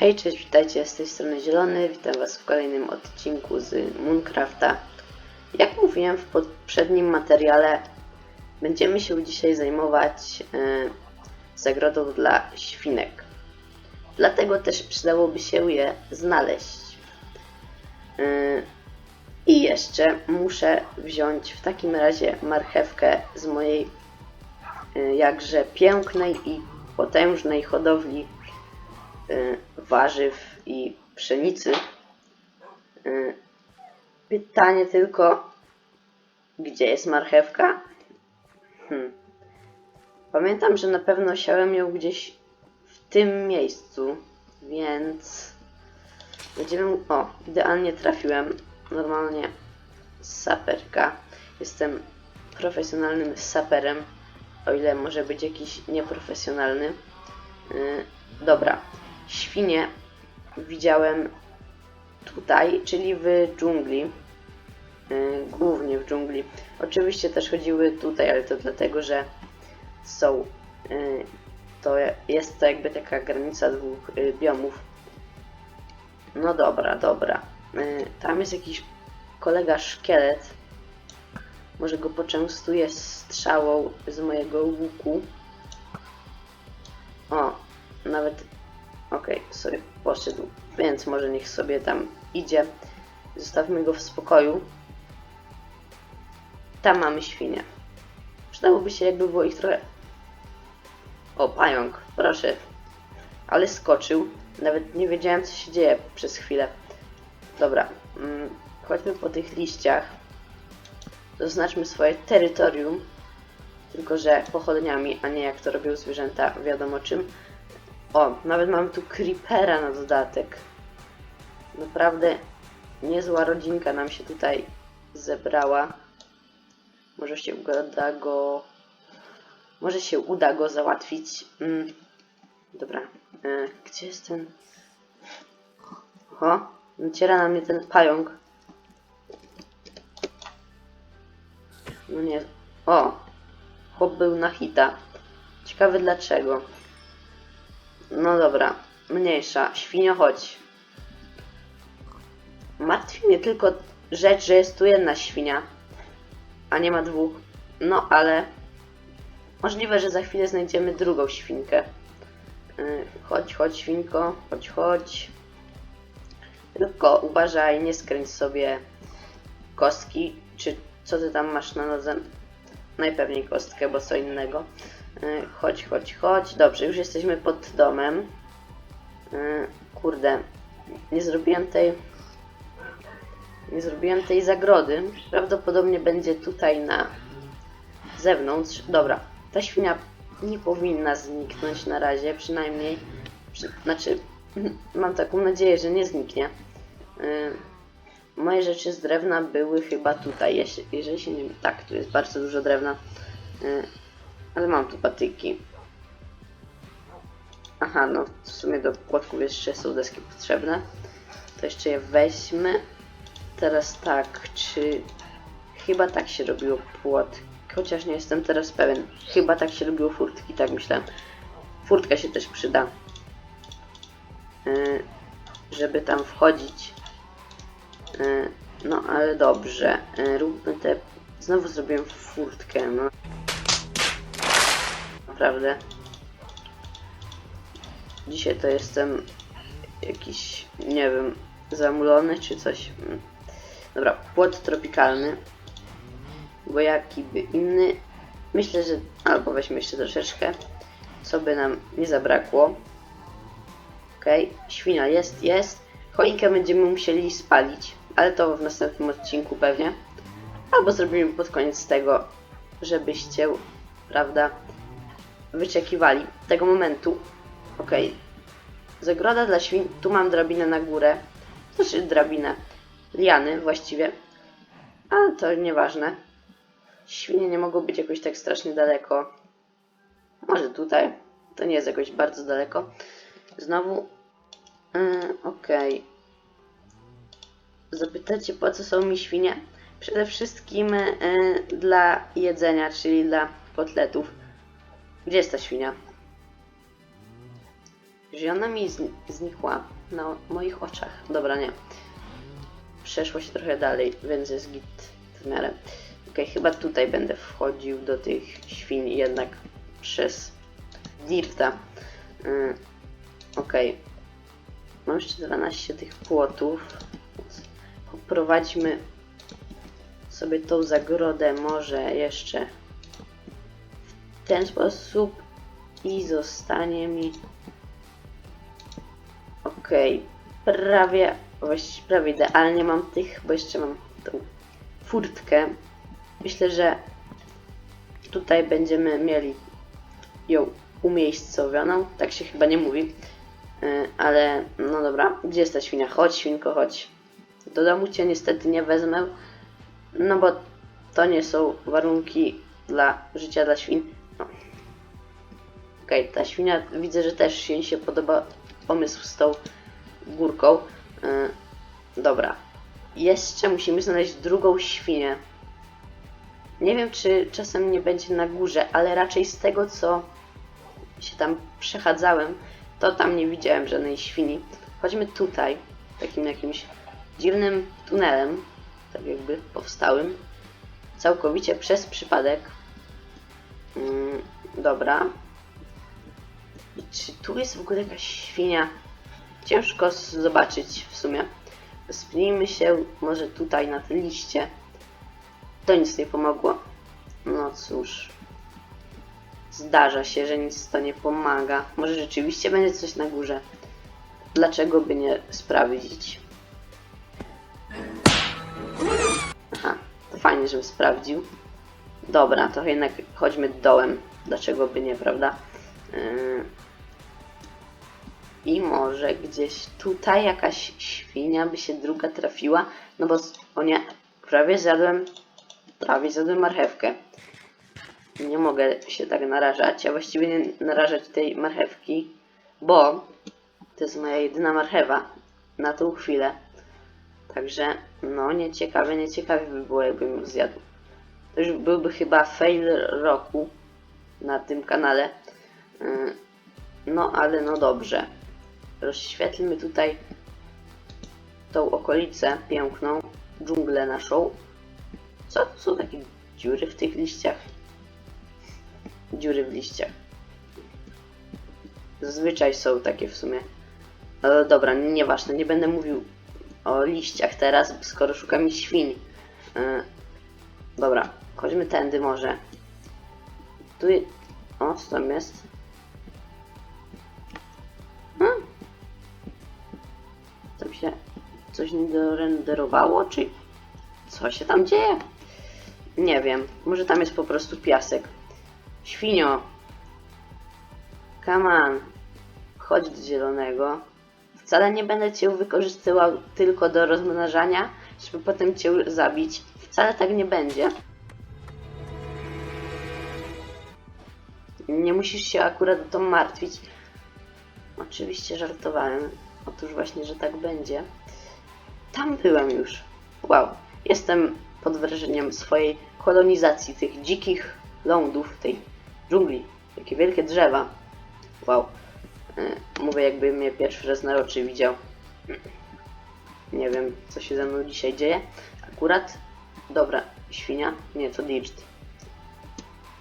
Hej, cześć, witajcie, z tej strony Zielony, witam was w kolejnym odcinku z Mooncrafta. Jak mówiłem w poprzednim materiale, będziemy się dzisiaj zajmować e, zagrodą dla świnek. Dlatego też przydałoby się je znaleźć. E, I jeszcze muszę wziąć w takim razie marchewkę z mojej e, jakże pięknej i potężnej hodowli warzyw i pszenicy. Y, Pytanie tylko, gdzie jest marchewka? Hmm. Pamiętam, że na pewno siałem ją gdzieś w tym miejscu, więc będziemy. O, idealnie trafiłem. Normalnie saperka. Jestem profesjonalnym saperem, o ile może być jakiś nieprofesjonalny. Yy, dobra, świnie widziałem tutaj, czyli w dżungli. Yy, głównie w dżungli. Oczywiście też chodziły tutaj, ale to dlatego, że są. Yy, to jest to jakby taka granica dwóch yy, biomów. No dobra, dobra. Tam jest jakiś kolega szkielet. Może go poczęstuję strzałą z mojego łuku. O, nawet. Okej, sobie poszedł, więc może niech sobie tam idzie. Zostawmy go w spokoju. Tam mamy świnie. Przydałoby się, jakby było ich trochę. O, pająk, proszę. Ale skoczył. Nawet nie wiedziałem, co się dzieje przez chwilę. Dobra, mm, chodźmy po tych liściach. Zaznaczmy swoje terytorium. Tylko, że pochodniami, a nie jak to robią zwierzęta, wiadomo czym. O, nawet mamy tu creepera na dodatek. Naprawdę niezła rodzinka nam się tutaj zebrała. Może się uda go... Może się uda go załatwić. Mm. Dobra, e, gdzie jest ten... O, naciera na mnie ten pająk. No nie... O, chłop był na hita. Ciekawe dlaczego. No dobra, mniejsza. Świnio, chodź. Martwi mnie tylko rzecz, że jest tu jedna świnia, a nie ma dwóch. No ale możliwe, że za chwilę znajdziemy drugą świnkę. Yy, chodź, chodź, świnko, chodź, chodź. Tylko uważaj, nie skręć sobie kostki, czy co ty tam masz na nodze? Najpewniej kostkę, bo co innego. Yy, chodź, chodź, chodź. Dobrze, już jesteśmy pod domem. Yy, kurde, nie zrobiłem tej. Nie zrobiłem tej zagrody. Prawdopodobnie będzie tutaj na zewnątrz. Dobra, ta świnia nie powinna zniknąć na razie, przynajmniej. Przy, znaczy, mam taką nadzieję, że nie zniknie. Yy, moje rzeczy z drewna były chyba tutaj. Jeżeli się nie. Tak, tu jest bardzo dużo drewna. Ale mam tu patyki. Aha, no w sumie do płotków jeszcze są deski potrzebne. To jeszcze je weźmy. Teraz tak, czy... Chyba tak się robiło płot. Chociaż nie jestem teraz pewien. Chyba tak się robiło furtki, tak myślę. Furtka się też przyda. Yy, żeby tam wchodzić. Yy, no ale dobrze. Yy, róbmy te... Znowu zrobiłem furtkę, no. Naprawdę. Dzisiaj to jestem jakiś, nie wiem, zamulony czy coś. Dobra, płot tropikalny. Bo jaki by inny. Myślę, że. Albo weźmy jeszcze troszeczkę. Co by nam nie zabrakło. Okej, świnia jest, jest. Choinkę będziemy musieli spalić, ale to w następnym odcinku pewnie. Albo zrobimy pod koniec tego, żebyście, prawda, wyczekiwali tego momentu. Okej. Zagroda dla świn. Tu mam drabinę na górę. Znaczy drabinę. Liany właściwie. Ale to nieważne. Świnie nie mogą być jakoś tak strasznie daleko. Może tutaj. To nie jest jakoś bardzo daleko. Znowu. Yy, Okej. Zapytacie po co są mi świnie? Przede wszystkim yy, dla jedzenia, czyli dla kotletów. Gdzie jest ta świnia? że ona mi zni- znikła na moich oczach. Dobra, nie. Przeszło się trochę dalej, więc jest git w miarę. Okej, chyba tutaj będę wchodził do tych świń jednak przez Dirta. Yy, Okej. Mam jeszcze 12 tych płotów. Poprowadźmy sobie tą zagrodę może jeszcze ten sposób i zostanie mi. Okej prawie właściwie prawie idealnie mam tych bo jeszcze mam tą furtkę. Myślę, że tutaj będziemy mieli ją umiejscowioną. Tak się chyba nie mówi. Yy, ale no dobra, gdzie jest ta świnia? Chodź świnko, chodź. Do domu cię niestety nie wezmę no bo to nie są warunki dla życia dla świn. Okej, ta świnia, widzę, że też jej się podoba pomysł z tą górką. Yy, dobra. Jeszcze musimy znaleźć drugą świnię. Nie wiem, czy czasem nie będzie na górze, ale raczej z tego, co się tam przechadzałem, to tam nie widziałem żadnej świni. Chodźmy tutaj, takim jakimś dziwnym tunelem, tak jakby powstałym, całkowicie przez przypadek. Mm, dobra. I czy tu jest w ogóle jakaś świnia? Ciężko zobaczyć w sumie. Spnijmy się może tutaj na te liście. To nic nie pomogło. No cóż. Zdarza się, że nic to nie pomaga. Może rzeczywiście będzie coś na górze. Dlaczego by nie sprawdzić? Aha, to fajnie, żebym sprawdził. Dobra, to jednak chodźmy dołem. Dlaczego by nie, prawda? Yy... I może gdzieś tutaj jakaś świnia by się druga trafiła. No bo, o nie, prawie zjadłem, prawie zjadłem marchewkę. Nie mogę się tak narażać, a właściwie nie narażać tej marchewki, bo to jest moja jedyna marchewa na tą chwilę. Także, no, nieciekawe, nieciekawe by było, jakbym ją zjadł. To już byłby chyba fail roku na tym kanale. Yy, No, ale no dobrze. Rozświetlmy tutaj tą okolicę piękną, dżunglę naszą. Co to są takie dziury w tych liściach? Dziury w liściach. Zazwyczaj są takie w sumie. Ale dobra, nieważne, nie będę mówił o liściach teraz, skoro szukamy świń. Yy, dobra, chodźmy tędy może. Tu. O, co tam jest? Hmm? Tam się coś nie dorenderowało, czy co się tam dzieje? Nie wiem, może tam jest po prostu piasek. Świnio, come on, chodź do zielonego. Wcale nie będę cię wykorzystywał tylko do rozmnażania, żeby potem cię zabić. Wcale tak nie będzie. Nie musisz się akurat o to martwić. Oczywiście żartowałem. Otóż właśnie, że tak będzie. Tam byłem już. Wow. Jestem pod wrażeniem swojej kolonizacji tych dzikich lądów, tej dżungli. Takie wielkie drzewa. Wow. E, Mówię, jakby mnie pierwszy raz na oczy widział. Nie wiem, co się ze mną dzisiaj dzieje. Akurat. Dobra, świnia. Nie, to dirt.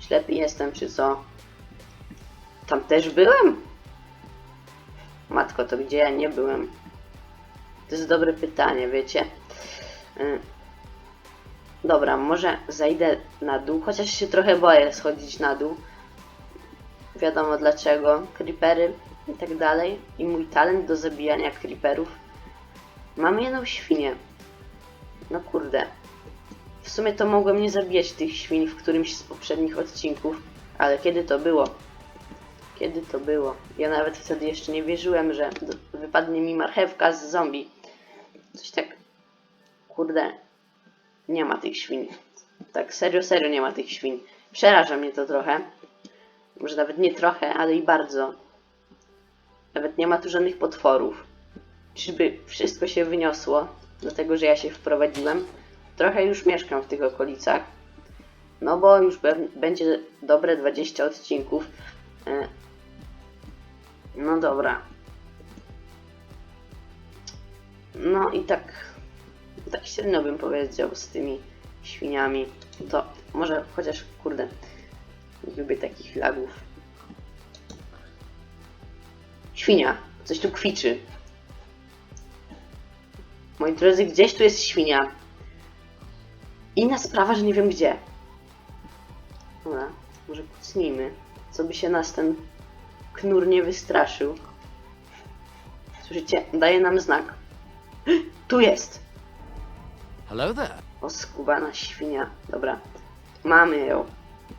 Ślepy jestem, czy co? Tam też byłem? Matko, to gdzie ja nie byłem? To jest dobre pytanie, wiecie? Y, Dobra, może zajdę na dół, chociaż się trochę boję schodzić na dół. Wiadomo dlaczego. Creepery i tak dalej. I mój talent do zabijania creeperów. Mam jedną świnię. No kurde. W sumie to mogłem nie zabijać tych świń w którymś z poprzednich odcinków. Ale kiedy to było? Kiedy to było? Ja nawet wtedy jeszcze nie wierzyłem, że do- wypadnie mi marchewka z zombie. Coś tak. Kurde. Nie ma tych świń. Tak, serio, serio nie ma tych świń. Przeraża mnie to trochę. Może nawet nie trochę, ale i bardzo. Nawet nie ma tu żadnych potworów. Czyżby wszystko się wyniosło, dlatego że ja się wprowadziłem. Trochę już mieszkam w tych okolicach. No bo już będzie dobre 20 odcinków. No dobra. No i tak, tak średnio bym powiedział z tymi świniami. To może chociaż, kurde, nie lubię takich lagów. Świnia, coś tu kwiczy. Moi drodzy, gdzieś tu jest świnia. Inna sprawa, że nie wiem gdzie. Dobra, może kucnijmy. Co by się nas ten knur nie wystraszył. Słyszycie? Daje nam znak. Tu jest! Hello there. O, skubana świnia. Dobra, mamy ją.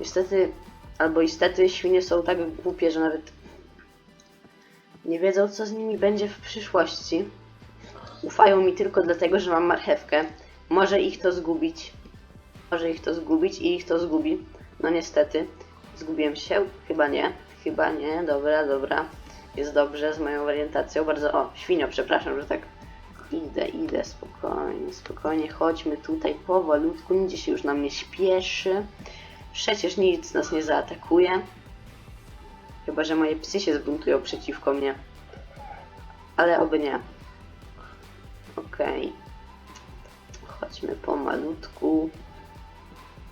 Niestety, albo istety, świnie są tak głupie, że nawet nie wiedzą, co z nimi będzie w przyszłości. Ufają mi tylko dlatego, że mam marchewkę. Może ich to zgubić. Może ich to zgubić i ich to zgubi. No niestety. Zgubiłem się? Chyba nie. Chyba nie. Dobra, dobra. Jest dobrze z moją orientacją. Bardzo... O, świnio, przepraszam, że tak Idę, idę, spokojnie, spokojnie, chodźmy tutaj powolutku, nigdzie się już nam nie śpieszy. Przecież nic nas nie zaatakuje. Chyba, że moje psy się zbuntują przeciwko mnie. Ale oby nie. Okej. Chodźmy pomalutku.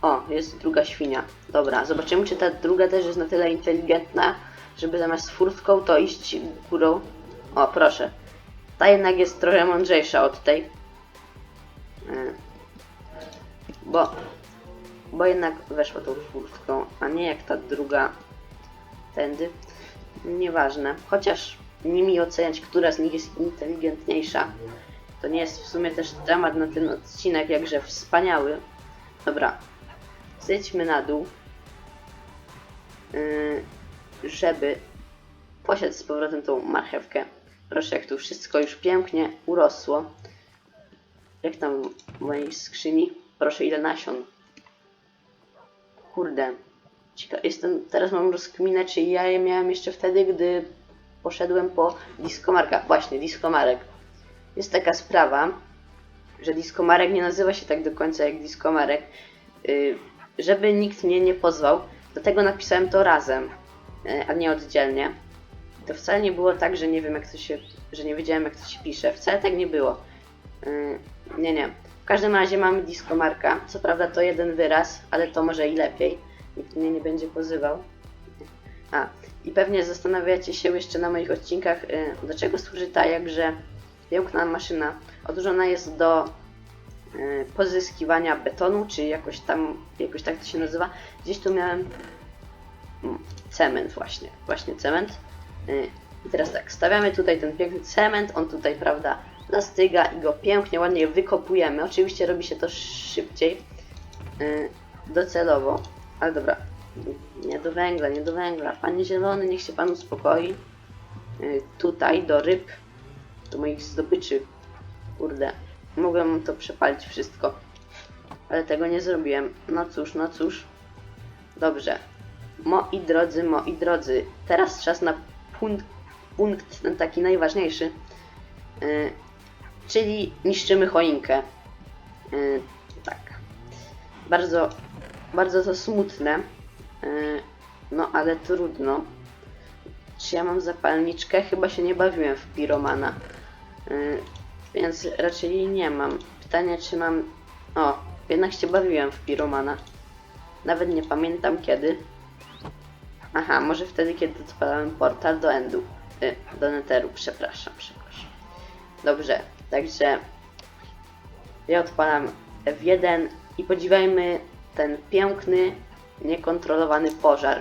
O, jest druga świnia. Dobra, zobaczymy, czy ta druga też jest na tyle inteligentna, żeby zamiast furtką to iść górą. O, proszę. Ta jednak jest trochę mądrzejsza od tej. E, Bo, bo jednak weszła tą furtką, a nie jak ta druga tędy. Nieważne. Chociaż nie mi oceniać, która z nich jest inteligentniejsza. To nie jest w sumie też temat na ten odcinek, jakże wspaniały. Dobra. Zejdźmy na dół. Yy, żeby posiadł z powrotem tą marchewkę. Proszę, jak tu wszystko już pięknie urosło. Jak tam w mojej skrzyni? Proszę, ile nasion. Kurde. Cieka- jestem, teraz mam rozkminę, czy ja je miałem jeszcze wtedy, gdy poszedłem po diskomarka. Właśnie, diskomarek. Jest taka sprawa, że diskomarek nie nazywa się tak do końca jak diskomarek. Yy, żeby nikt mnie nie pozwał, dlatego napisałem to razem, yy, a nie oddzielnie. To wcale nie było tak, że nie wiem jak to się, że nie wiedziałem jak to się pisze. Wcale tak nie było. Yy, nie, nie. W każdym razie mamy diskomarka. Co prawda to jeden wyraz, ale to może i lepiej. Nikt mnie nie będzie pozywał. A, i pewnie zastanawiacie się jeszcze na moich odcinkach, yy, dlaczego służy ta jakże piękna maszyna. Otóż ona jest do pozyskiwania betonu, czy jakoś tam, jakoś tak to się nazywa. Gdzieś tu miałem mm, cement właśnie, właśnie cement. Y, I teraz tak, stawiamy tutaj ten piękny cement, on tutaj, prawda, zastyga i go pięknie, ładnie wykopujemy. Oczywiście robi się to szybciej, y, docelowo, ale dobra, nie do węgla, nie do węgla. Panie Zielony, niech się Pan uspokoi. Y, Tutaj do ryb, do moich zdobyczy. Kurde, mogłem to przepalić wszystko, ale tego nie zrobiłem. No cóż, no cóż. Dobrze. Moi drodzy, moi drodzy, teraz czas na punkt, punkt ten taki najważniejszy, yy, czyli niszczymy choinkę. Yy, tak. Bardzo, bardzo to smutne, yy, no ale trudno. Czy ja mam zapalniczkę? Chyba się nie bawiłem w piromana, yy, więc raczej jej nie mam. Pytanie, czy mam... O, jednak się bawiłem w piromana. Nawet nie pamiętam kiedy. Aha, może wtedy, kiedy odpalałem portal do Endu. Y, do Netheru, przepraszam, przepraszam. Dobrze, także ja odpalam F1 i podziwiajmy ten piękny, niekontrolowany pożar.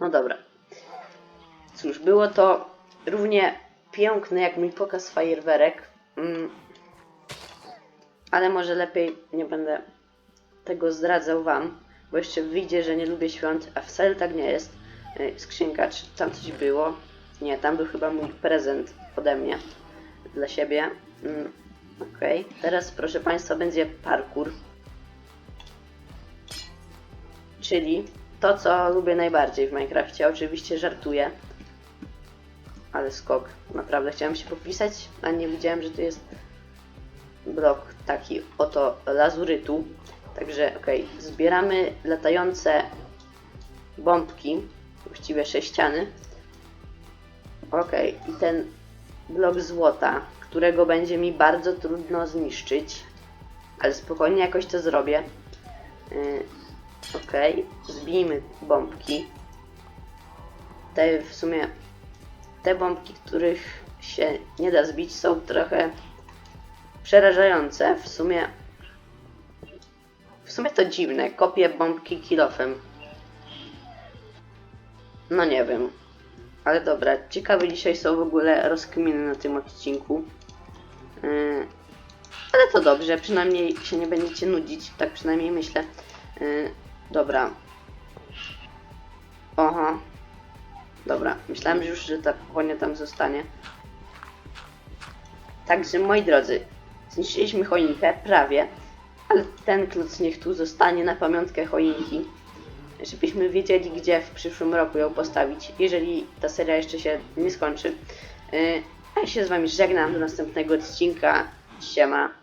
No dobra. Cóż, było to równie piękne jak mój pokaz fajerwerek. Mm. Ale może lepiej nie będę tego zdradzał wam, bo jeszcze wyjdzie, że nie lubię świąt, a wcale tak nie jest. Ej, Skrzynka, czy tam coś było? Nie, tam był chyba mój prezent ode mnie dla siebie. Mm. Okej, teraz proszę Państwa będzie parkour. Czyli to, co lubię najbardziej w Minecrafcie. Oczywiście żartuję. Ale skok. Naprawdę chciałem się popisać, a nie widziałem, że to jest blok taki oto lazurytu. Także okej, zbieramy latające bombki, właściwie sześciany. Okej, i ten blok złota, którego będzie mi bardzo trudno zniszczyć, ale spokojnie jakoś to zrobię. Yy, Okej, zbijmy bombki. Te w sumie, te bombki, których się nie da zbić, są trochę przerażające. W sumie, w sumie to dziwne. Kopię bombki kilofem. No nie wiem. Ale dobra, ciekawe dzisiaj są w ogóle rozkminy na tym odcinku. Yy, ale to dobrze, przynajmniej się nie będziecie nudzić, tak przynajmniej myślę. Yy, dobra. Oha. Dobra, myślałem że już, że ta pochłania tam zostanie. Także moi drodzy, zniszczyliśmy choinkę, prawie, ale ten kloc niech tu zostanie na pamiątkę choinki, żebyśmy wiedzieli, gdzie w przyszłym roku ją postawić, jeżeli ta seria jeszcze się nie skończy. Yy, a ja się z wami żegnam do następnego odcinka. Siema.